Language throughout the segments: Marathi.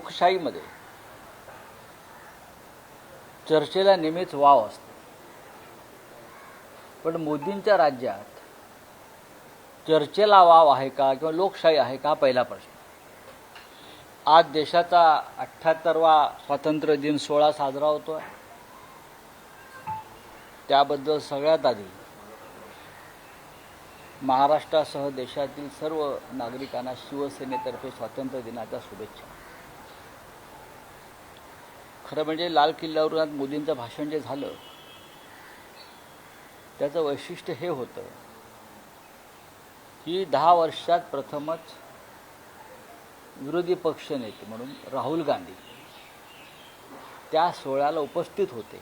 लोकशाहीमध्ये. चर्चेला नेहमीच वाव असतो. पण मोदींच्या राज्यात चर्चेला वाव आहे का किंवा लोकशाही आहे का पहिला प्रश्न. आज देशाचा अठ्ठ्याहत्तरवा स्वातंत्र्य दिन सोहळा साजरा होतो आहे त्याबद्दल सगळ्यात आधी महाराष्ट्रासह देशातील सर्व नागरिकांना शिवसेनेतर्फे स्वातंत्र्य दिनाच्या शुभेच्छा. खरं म्हणजे लाल किल्ल्यावरून आज मोदींचं भाषण जे झालं त्याचं वैशिष्ट्य हे होतं की दहा वर्षात प्रथमच विरोधी पक्षनेते म्हणून राहुल गांधी त्या सोहळ्याला उपस्थित होते.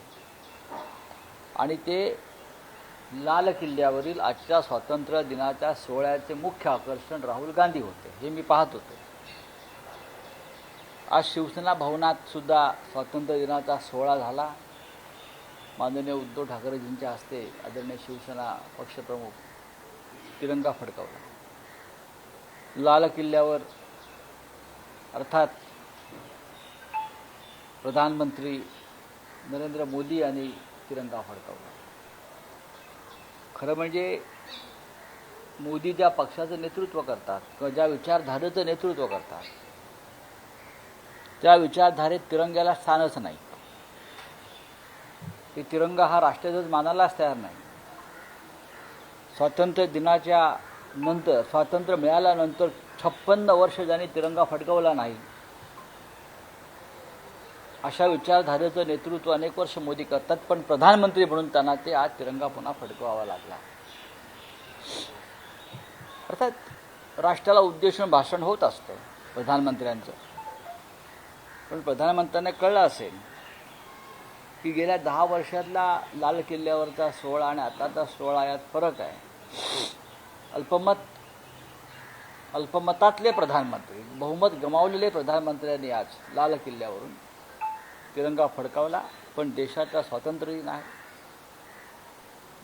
आणि ते लाल किल्ल्यावरील आजच्या स्वातंत्र्य दिनाच्या सोहळ्याचे मुख्य आकर्षण राहुल गांधी होते हे मी पाहत होतो. आज शिवसेना भवनात सुद्धा स्वातंत्र्य दिनाचा सोहळा झाला. माननीय उद्धव ठाकरेजींच्या हस्ते आदरणीय शिवसेना पक्षप्रमुख तिरंगा फडकावला. लाल किल्ल्यावर अर्थात प्रधानमंत्री नरेंद्र मोदी यांनी तिरंगा फडकावला. खरं म्हणजे मोदी ज्या पक्षाचं नेतृत्व करतात किंवा ज्या विचारधारेचं नेतृत्व करतात त्या विचारधारेत तिरंग्याला स्थानच नाही. की तिरंगा हा राष्ट्रध्वज मानायलाच तयार नाही. स्वातंत्र्य दिनाच्या नंतर स्वातंत्र्य मिळाल्यानंतर छप्पन्न वर्ष ज्यांनी तिरंगा फडकवला नाही अशा विचारधारेचं नेतृत्व अनेक वर्ष मोदी करतात पण प्रधानमंत्री म्हणून त्यांना ते आज तिरंगा पुन्हा फडकवावा लागला. अर्थात राष्ट्राला उद्देशून भाषण होत असतं प्रधानमंत्र्यांचं. पण प्रधानमंत्र्यांना कळलं असेल की गेल्या दहा वर्षातला लाल किल्ल्यावरचा सोहळा आणि आताचा सोहळा यात फरक आहे. अल्पमत अल्पमतातले प्रधानमंत्री बहुमत गमावलेले प्रधानमंत्र्यांनी आज लाल किल्ल्यावरून तिरंगा फडकावला पण देशाचा स्वातंत्र्य नाही.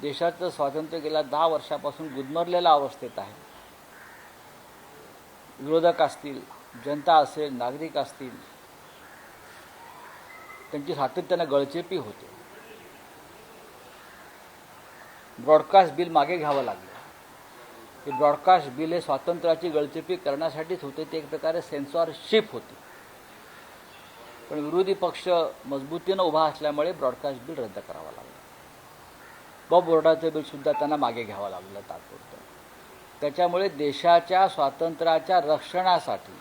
देशाचं स्वातंत्र्य गेल्या दहा वर्षापासून गुदमरलेल्या अवस्थेत आहे. विरोधक असतील जनता असेल नागरिक असतील त्यांची सातत्यानं गळचेपी होते. ब्रॉडकास्ट बिल मागे घ्यावं लागलं. हे ब्रॉडकास्ट बिल हे स्वातंत्र्याची गळचेपी करण्यासाठीच होते ते एक प्रकारे सेन्सॉरशिप होती. पण विरोधी पक्ष मजबूतीनं उभा असल्यामुळे ब्रॉडकास्ट बिल रद्द करावं लागलं. बॉब बोर्डाचं बिलसुद्धा त्यांना मागे घ्यावं लागलं तात्पुरतं. त्याच्यामुळे देशाच्या स्वातंत्र्याच्या रक्षणासाठी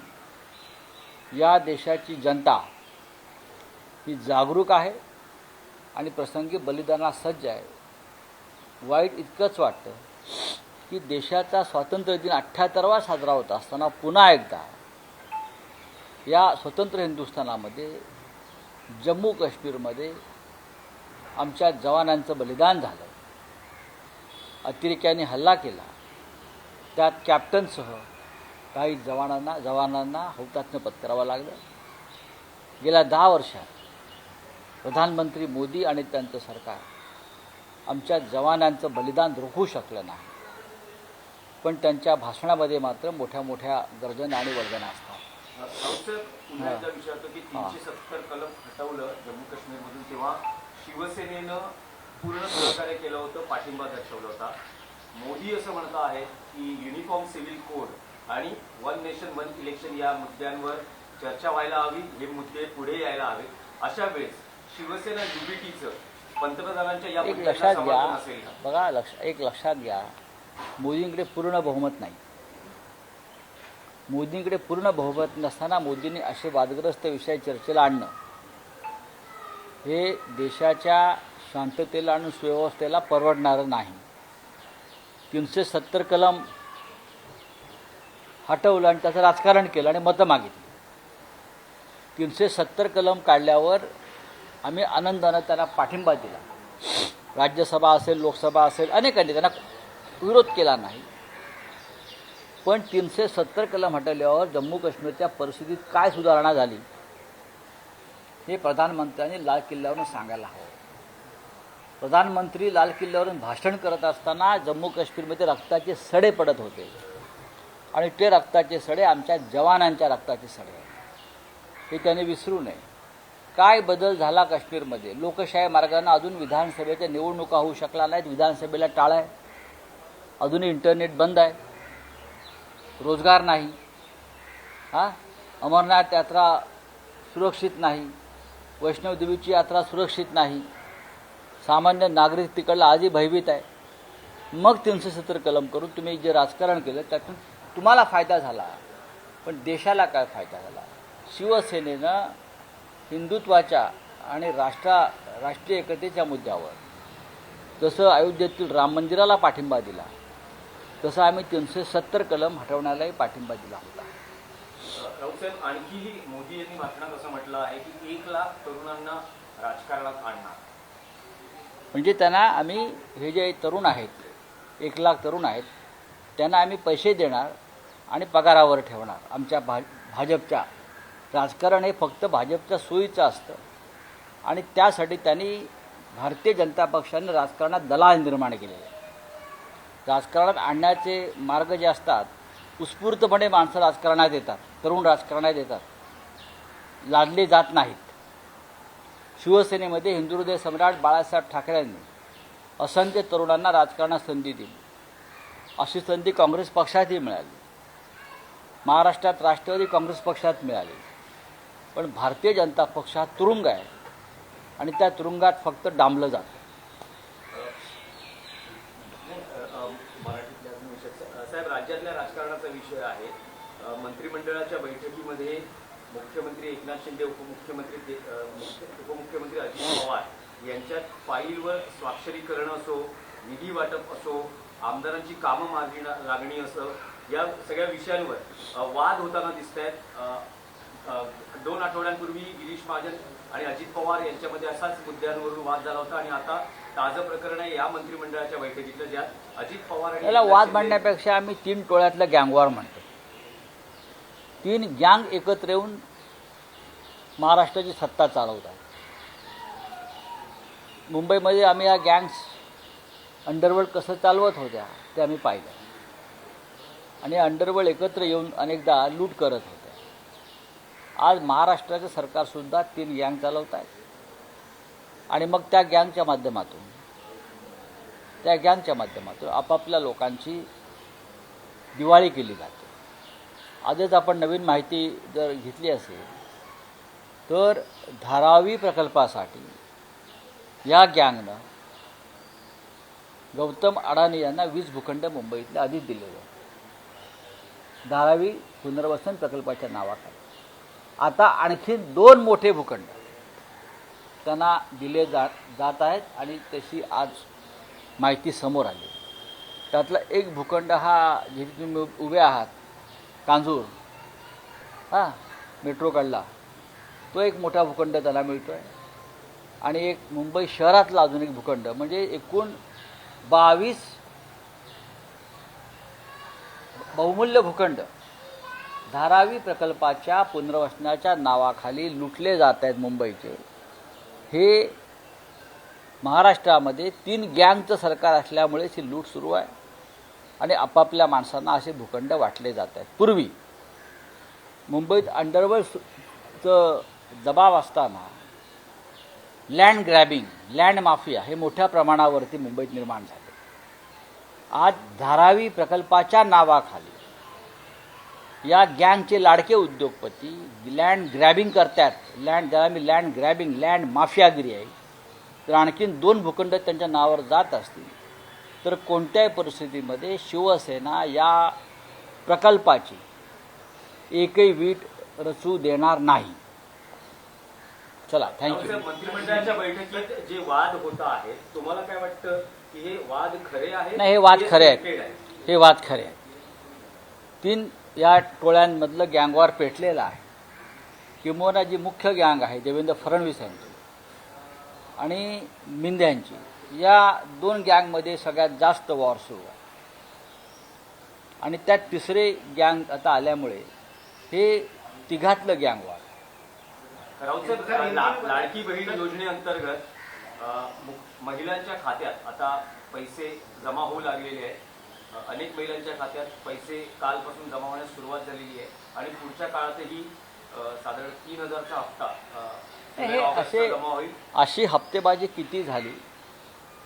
या देशाची जनता ही जागरूक आहे आणि प्रसंगी बलिदाना सज्ज आहे. वाईट इतकंच वाटतं की देशाचा स्वातंत्र्य दिन अठ्ठ्याहत्तरवा साजरा होत असताना पुन्हा एकदा या स्वतंत्र हिंदुस्थानामध्ये जम्मू काश्मीरमध्ये आमच्या जवानांचं बलिदान झालं. अतिरेक्याने हल्ला केला. त्यात कॅप्टनसह काही जवानांना जवानांना हौतात्म्य पत्करावं लागलं. गेल्या दहा वर्षात प्रधानमंत्री मोदी आणि त्यांचं सरकार. आमच्या जवानांचं बलिदान रोखू शकलं नाही. पण त्यांच्या भाषणामध्ये मात्र मोठ्या मोठ्या गर्जना आणि वर्जना असतात. कलम हटवलं जम्मू काश्मीरमधून तेव्हा शिवसेनेनं पूर्ण सहकार्य केलं होतं पाठिंबा दर्शवला होता. मोदी असं म्हणत आहेत की युनिफॉर्म सिव्हिल कोड आणि वन नेशन वन इलेक्शन या मुद्द्यांवर चर्चा व्हायला हवी हे मुद्दे पुढे यायला हवे अशा वेळेस शिवसेना युबीटीचं पंतप्रधानांच्या या एक लक्षात घ्या. बघा लक्ष एक लक्षात घ्या. मोदींकडे पूर्ण बहुमत नाही. मोदींकडे पूर्ण बहुमत नसताना मोदींनी असे वादग्रस्त विषय चर्चेला आणणं. हे देशाच्या शांततेला आणि सुव्यवस्थेला परवडणारं नाही. तीनशे सत्तर कलम हटवलं आणि त्याचं राजकारण केलं आणि मतं मागितली. तीनशे सत्तर कलम काढल्यावर आम्ही आनंदानं त्यांना पाठिंबा दिला. राज्यसभा असेल लोकसभा असेल अनेकांनी त्यांना विरोध केला नाही. पण तीनशे सत्तर कलम हटवल्यावर जम्मू काश्मीरच्या परिस्थितीत काय सुधारणा झाली? हे प्रधानमंत्र्यांनी लाल किल्ल्यावरून सांगायला हवं. प्रधानमंत्री लाल किल्ल्यावरून भाषण करत असताना जम्मू काश्मीरमध्ये रक्ताचे सडे पडत होते. आणि ते रक्ताचे सडे आमच्या जवानांच्या रक्ताचे सडे हे त्याने विसरू नये. काय बदल झाला काश्मीरमध्ये? लोकशाही मार्गानं अजून विधानसभेच्या निवडणुका होऊ शकला नाहीत. विधानसभेला टाळ आहे. अजूनही इंटरनेट बंद आहे. रोजगार नाही. हां? अमरनाथ यात्रा सुरक्षित नाही. वैष्णवदेवीची यात्रा सुरक्षित नाही. सामान्य नागरिक तिकडला आजही भयभीत आहे. मग तीनशे सत्तर कलम करून तुम्ही जे राजकारण केलं त्यातून तुम्हाला फायदा झाला. पण देशाला काय फायदा झाला? शिवसेनेनं हिंदुत्वाच्या आणि राष्ट्रा राष्ट्रीय एकतेच्या मुद्द्यावर. जसं अयोध्येतील राम मंदिराला पाठिंबा दिला तसं आम्ही तीनशे सत्तर कलम हटवण्यालाही पाठिंबा दिला होता. आणखीही मोदी यांनी भाषणात असं म्हटलं आहे की एक लाख तरुणांना राजकारणात आणणार. म्हणजे त्यांना आम्ही हे जे तरुण आहेत एक लाख तरुण आहेत त्यांना आम्ही पैसे देणार आणि पगारावर ठेवणार आमच्या भा भाजपच्या राजकारण हे फक्त भाजपच्या सोयीचं असतं. आणि त्यासाठी त्यांनी भारतीय जनता पक्षाने राजकारणात दलाल निर्माण केलेले. आहे राजकारणात आणण्याचे मार्ग जे असतात उत्स्फूर्तपणे माणसं राजकारणात येतात तरुण राजकारणात येतात. लादले जात नाहीत. शिवसेनेमध्ये हिंदुहृदय सम्राट बाळासाहेब ठाकरेंनी असंख्य तरुणांना राजकारणात संधी दिली. अशी संधी काँग्रेस पक्षातही मिळाली. महाराष्ट्रात राष्ट्रवादी काँग्रेस पक्षात मिळाली. पण भारतीय जनता पक्ष हा तुरुंग आहे. आणि त्या तुरुंगात फक्त डांबलं जातं. मराठीतल्या विषय साहेब राज्यातल्या राजकारणाचा विषय आहे. मंत्रिमंडळाच्या बैठकीमध्ये मुख्यमंत्री एकनाथ शिंदे उपमुख्यमंत्री दे- मुख्य- उपमुख्यमंत्री अजित पवार यांच्यात फाईलवर स्वाक्षरी करणं असो निधी वाटप असो आमदारांची कामं मागणी लागणी असो या सगळ्या विषयांवर वाद होताना दिसत आहेत दोन आठवड्यांपूर्वी गिरीश महाजन आणि अजित पवार यांच्यामध्ये असाच मुद्द्यांवरून वाद झाला होता आणि आता ताजं प्रकरण आहे या मंत्रिमंडळाच्या बैठकीतलं ज्यात अजित पवार याला वाद मांडण्यापेक्षा आम्ही तीन टोळ्यातलं गँगवॉर म्हणतो. तीन गँग एकत्र येऊन महाराष्ट्राची सत्ता चालवतात. मुंबईमध्ये आम्ही या गँग्स अंडरवर्ल्ड कसं चालवत होत्या ते आम्ही पाहिलं. आणि अंडरवर्ल्ड एकत्र येऊन अनेकदा लूट करत होत्या आज महाराष्ट्राचं सरकारसुद्धा तीन गँग चालवत आहेत आणि मग त्या गँगच्या माध्यमातून त्या गँगच्या माध्यमातून आपापल्या लोकांची दिवाळी केली जाते. आजच आपण नवीन माहिती जर घेतली असेल तर धारावी प्रकल्पासाठी या गँगनं गौतम अडाणी यांना वीज भूखंड मुंबईतले आधीच दिलेलं धारावी पुनर्वसन प्रकल्पाच्या नावाखाली. आता आणखीन दोन मोठे भूखंड त्यांना दिले जात जात आहेत आणि तशी आज माहिती समोर आली. त्यातला एक भूखंड हा जिथे तुम्ही उभे आहात कांजूर हां मेट्रोकडला तो एक मोठा भूखंड त्याला मिळतो आहे आणि एक मुंबई शहरातला अजून एक भूखंड म्हणजे एकूण बावीस बहुमूल्य भूखंड. धारावी प्रकल्पाच्या पुनर्वसनाच्या नावाखाली लुटले जात आहेत मुंबईचे. हे महाराष्ट्रामध्ये तीन गँगचं सरकार असल्यामुळे ही लूट सुरू आहे आणि आपापल्या माणसांना असे भूखंड वाटले जात आहेत. पूर्वी मुंबईत अंडरवर्ल्डचं दबाव असताना लँड ग्रॅबिंग लँड माफिया हे मोठ्या प्रमाणावरती मुंबईत निर्माण झाले. आज धारावी प्रकल्पाच्या नावाखाली या गँगचे लाडके उद्योगपती लँड ग्रॅबिंग करतात. लँड ज्याला मी लँड ग्रॅबिंग लँड माफियागिरी आहे. तर आणखीन दोन भूखंड त्यांच्या नावावर जात असतील. तर कोणत्याही परिस्थितीमध्ये शिवसेना या प्रकल्पाची एकही वीट रचू देणार नाही. चला थँक्यू मंत्रिमंडळाच्या बैठकीत जे वाद होत आहेत तुम्हाला काय वाटतं की हे वाद खरे आहेत नाही, हे वाद खरे आहेत? हे वाद खरे आहेत. तीन या टोळ्यांमधलं गँगवार पेटलेलं आहे. किंबहुना जी मुख्य गँग आहे देवेंद्र फडणवीस यांची. आणि मिंध्यांची या दोन गँगमध्ये सगळ्यात जास्त वॉर सुरू आहे. आणि त्यात तिसरे गँग आता आल्यामुळे हे तिघातलं गँग वॉर लाडकी बहीण योजनेअंतर्गत महिलांच्या खात्यात आता पैसे जमा होऊ लागलेले आहेत. अनेक महिलांच्या खात्यात पैसे कालपासून जमा होण्यास सुरुवात झालेली आहे. आणि पुढच्या काळातही साधारण तीन हजारचा हप्ता असे- जमा होईल. अशी हप्तेबाजी किती झाली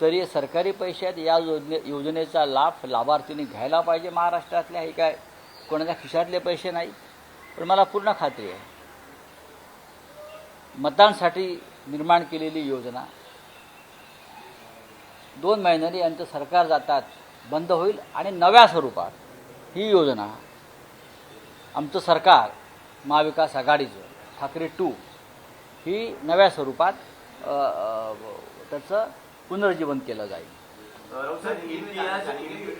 तरी सरकारी पैशात या योजने योजनेचा लाभ लाभार्थीने घ्यायला पाहिजे महाराष्ट्रातल्या हे काय? कोणाच्या खिशातले पैसे नाही? पण मला पूर्ण खात्री आहे. मतांसाठी निर्माण केलेली योजना. दोन महिन्यांनी यांचं सरकार जातात. बंद होईल आणि नव्या स्वरूपात ही योजना आमचं सरकार महाविकास आघाडीचं ठाकरे टू ही नव्या स्वरूपात त्याचं पुनर्जीवन केलं जाईल. इम्तियाज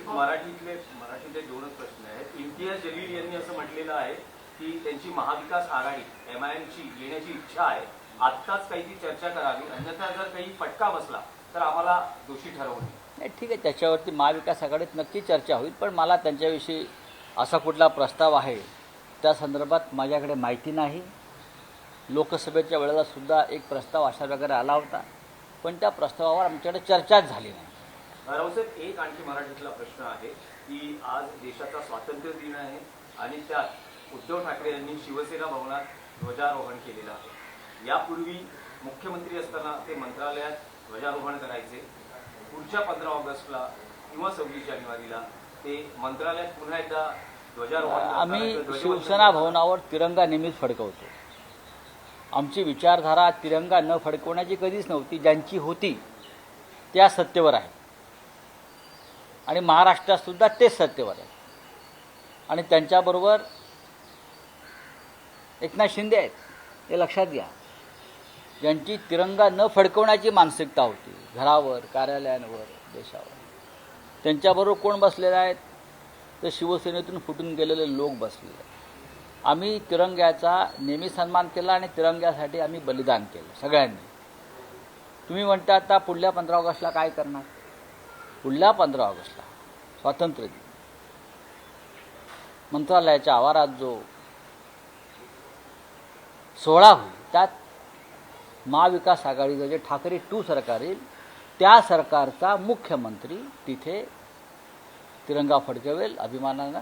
मराठीतले मराठीतले दोनच प्रश्न आहेत. इम्तियाज जलील यांनी असं म्हटलेलं आहे की त्यांची महाविकास आघाडी एम आय एमची येण्याची इच्छा आहे. आत्ताच काही ती चर्चा करावी. अन्यथा जर काही फटका बसला तर आम्हाला दोषी ठरवू नाही ठीक आहे त्याच्यावरती महाविकास आघाडीत नक्की चर्चा होईल पण मला त्यांच्याविषयी असा कुठला प्रस्ताव आहे त्या संदर्भात माझ्याकडे माहिती नाही. लोकसभेच्या वेळेला सुद्धा एक प्रस्ताव अशा प्रकारे आला होता पण त्या प्रस्तावावर आमच्याकडे चर्चाच झाली नाही. रावसाहेब एक आणखी मराठीतला प्रश्न आहे की आज देशाचा स्वातंत्र्य दिन आहे आणि त्यात उद्धव ठाकरे यांनी शिवसेना भवनात ध्वजारोहण केलेलं आहे. यापूर्वी मुख्यमंत्री असताना ते मंत्रालयात ध्वजारोहण करायचे पुढच्या पंधरा ऑगस्टला किंवा सव्वीस जानेवारीला ते मंत्रालयात पुन्हा एकदा ध्वजारोहण आम्ही शिवसेना भवनावर तिरंगा नेहमीच फडकवतो. आमची विचारधारा तिरंगा न फडकवण्याची कधीच नव्हती ज्यांची होती त्या सत्तेवर आहे आणि महाराष्ट्रात सुद्धा तेच सत्तेवर आहे आणि त्यांच्याबरोबर एकनाथ शिंदे आहेत हे लक्षात घ्या. ज्यांची तिरंगा न फडकवण्याची मानसिकता होती. घरावर कार्यालयांवर देशावर. त्यांच्याबरोबर कोण बसलेले आहेत? तर शिवसेनेतून फुटून गेलेले लोक बसलेले आहेत. आम्ही तिरंग्याचा नेहमी सन्मान केला आणि तिरंग्यासाठी आम्ही बलिदान केलं सगळ्यांनी. तुम्ही म्हणता आता पुढल्या पंधरा ऑगस्टला काय करणार? पुढल्या पंधरा ऑगस्टला स्वातंत्र्य दिन. मंत्रालयाच्या आवारात जो सोहळा होईल त्यात महाविकास आघाडीचं जे ठाकरे टू सरकार येईल त्या सरकारचा मुख्यमंत्री तिथे तिरंगा फडकवेल अभिमानानं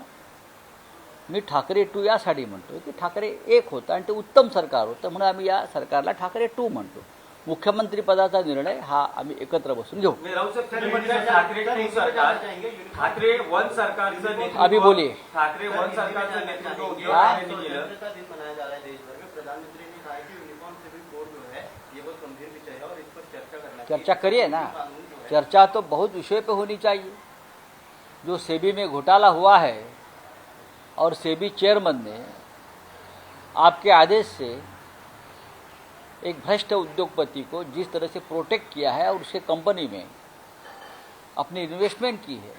मी ठाकरे टू यासाठी म्हणतो की ठाकरे एक होतं आणि ते उत्तम सरकार होतं म्हणून आम्ही या सरकारला ठाकरे टू म्हणतो मुख्यमंत्री पदाचा निर्णय हा आम्ही एकत्र बसून घेऊ ठाकरे ठाकरे वन सरकारचं अभी. ठाकरे वन सरकारचं नेतृत्व चर्चा करिए ना। चर्चा तो बहुत विषय पे होनी चाहिए। जो सेबी में घोटाला हुआ है और सेबी चेयरमैन ने आपके आदेश से एक भ्रष्ट उद्योगपति को जिस तरह से प्रोटेक्ट किया है और उसके कंपनी में अपनी इन्वेस्टमेंट की है,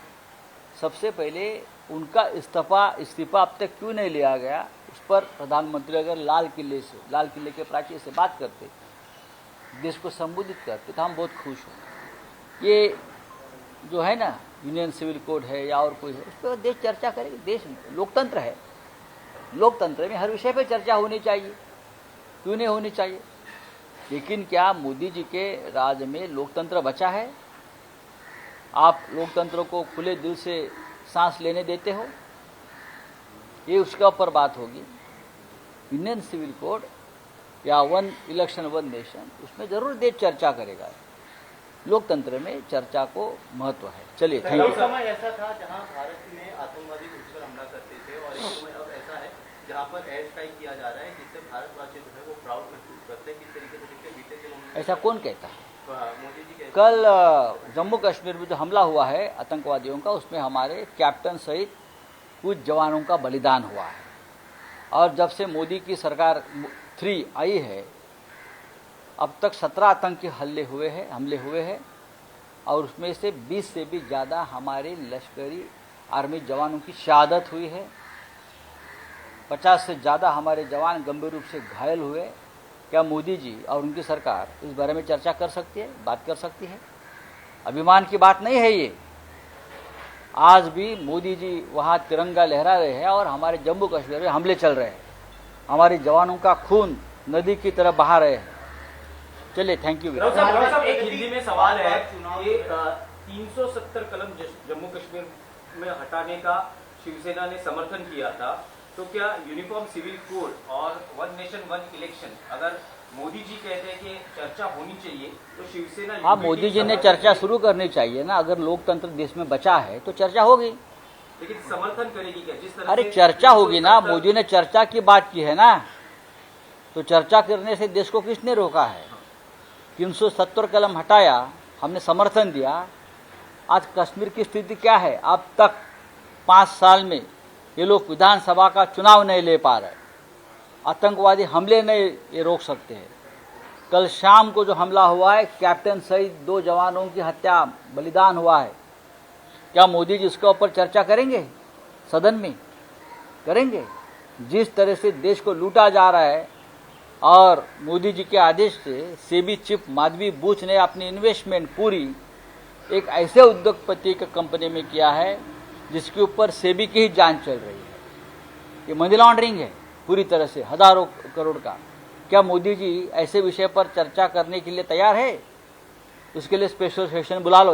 सबसे पहले उनका इस्तीफा इस्तीफा अब तक क्यों नहीं लिया गया? उस पर प्रधानमंत्री अगर लाल किले से, लाल किले के प्राचीर से बात करते देश को संबोधित करते तो हम बहुत खुश हों ये जो है ना यूनियन सिविल कोड है या और कोई है, उस पर देश चर्चा करेगी। देश लोकतंत्र है। लोकतंत्र में हर विषय पर चर्चा होनी चाहिए। क्यों नहीं होनी चाहिए? लेकिन क्या मोदी जी के राज में लोकतंत्र बचा है? आप लोकतंत्र को खुले दिल से सांस लेने देते हो? ये उसके ऊपर बात होगी। इंडियन सिविल कोड या वन इलेक्शन वन नेशन उसमें ज़रूर देश चर्चा करेगा। लोकतंत्र में चर्चा को महत्व है। चलिए थैंक यू समय ऐसा था जहाँ भारत में आतंकवादी घुसकर हमला करते थे और एक समय अब ऐसा है जहाँ पर एयर स्ट्राइक किया जा रहा है जिससे भारतवासी जो है वो प्राउड महसूस करते हैं किस तरीके से देखिए बीते दिनों ऐसा कौन कहता है? के कल जम्मू कश्मीर में जो हमला हुआ है आतंकवादियों का उसमें हमारे कैप्टन सहित कुछ जवानों का बलिदान हुआ है। और जब से मोदी की सरकार थ्री आई है, अब तक सत्रह आतंकी हल्ले हुए हैं, हमले हुए हैं, और उसमें से 20 से भी ज़्यादा हमारे लश्करी आर्मी जवानों की शहादत हुई है। 50 से ज़्यादा हमारे जवान गंभीर रूप से घायल हुए। क्या मोदी जी और उनकी सरकार इस बारे में चर्चा कर सकती है, बात कर सकती है? अभिमान की बात नहीं है ये। आज भी मोदी जी वहाँ तिरंगा लहरा रहे हैं और हमारे जम्मू कश्मीर में हमले चल रहे हैं। हमारे जवानों का खून नदी की तरह बहा रहे हैं। चलिए थैंक यू एक एक हिंदी में सवाल है कि तीन सौ सत्तर कलम जम्मू कश्मीर में हटाने का शिवसेना ने समर्थन किया था तो क्या यूनिफॉर्म सिविल कोड और वन नेशन वन इलेक्शन अगर मोदी जी कहते हैं कि चर्चा होनी चाहिए तो शिवसेना हाँ मोदी जी ने चर्चा शुरू करनी चाहिए ना। अगर लोकतंत्र देश में बचा है तो चर्चा होगी। लेकिन समर्थन करेगी क्या? जिस तरह अरे चर्चा होगी ना मोदी ने चर्चा की बात की है ना? तो चर्चा करने से देश को किसने रोका है। तीन सौ सत्तर कलम हटाया हमने समर्थन दिया। आज कश्मीर की स्थिति क्या है? अब तक पाँच साल में ये लोग विधानसभा का चुनाव नहीं ले पा रहे। आतंकवादी हमले नहीं ये रोक सकते हैं। कल शाम को जो हमला हुआ है कैप्टन सहित दो जवानों की हत्या बलिदान हुआ है। क्या मोदी जी इसके ऊपर चर्चा करेंगे? सदन में करेंगे? जिस तरह से देश को लूटा जा रहा है, और मोदी जी के आदेश से सेबी चिप माधवी बूच ने अपनी इन्वेस्टमेंट पूरी एक ऐसे उद्योगपति के कंपनी में किया है, जिसके ऊपर सेबी की ही जाँच चल रही है। ये मनी लॉन्ड्रिंग है, पूरी तरह से, हज़ारों करोड़ का। क्या मोदी जी ऐसे विषय पर चर्चा करने के लिए तैयार है? उसके लिए स्पेशल सेशन बुला लो।